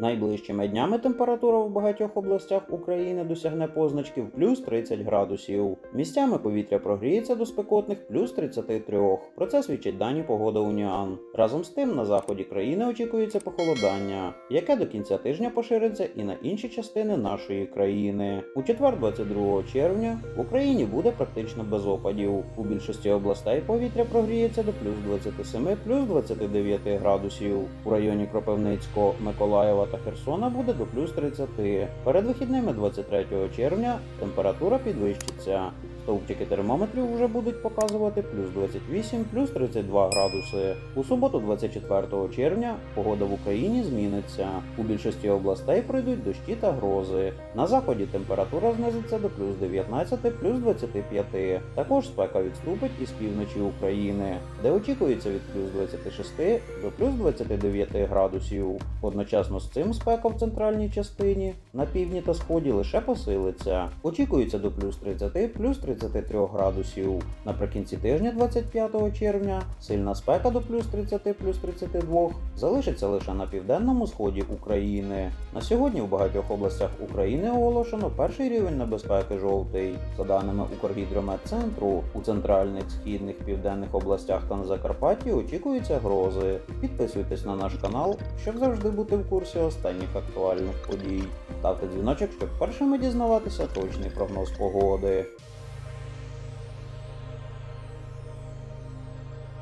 Найближчими днями температура в багатьох областях України досягне позначків плюс 30 градусів. Місцями повітря прогріється до спекотних плюс 33. Про це свідчать дані погода Уніан. Разом з тим на заході країни очікується похолодання, яке до кінця тижня пошириться і на інші частини нашої країни. У четвер, 22 червня, в Україні буде практично без опадів. У більшості областей повітря прогріється до плюс 27, плюс 29 градусів. У районі Кропивницького, Миколаєва та Херсона буде до плюс 30. Перед вихідними 23 червня температура підвищиться. Стовпчики термометрів вже будуть показувати плюс 28, плюс 32 градуси. У суботу, 24 червня, погода в Україні зміниться. У більшості областей пройдуть дощі та грози. На заході температура знизиться до плюс 19, плюс 25. Також спека відступить із півночі України, де очікується від плюс 26 до плюс 29 градусів. Одночасно з цим спека в центральній частині на півдні та сході лише посилиться. Очікується до плюс 30, плюс 33 градусів. Наприкінці тижня 25 червня сильна спека до плюс 30, плюс 32 залишиться лише на південному сході України. На сьогодні в багатьох областях України оголошено перший рівень небезпеки жовтий. За даними Укргідрометцентру, у центральних, східних, південних областях та на Закарпатті очікуються грози. Підписуйтесь на наш канал, щоб завжди бути в курсі останніх актуальних подій. Ставте дзвіночок, щоб першими дізнаватися точний прогноз погоди.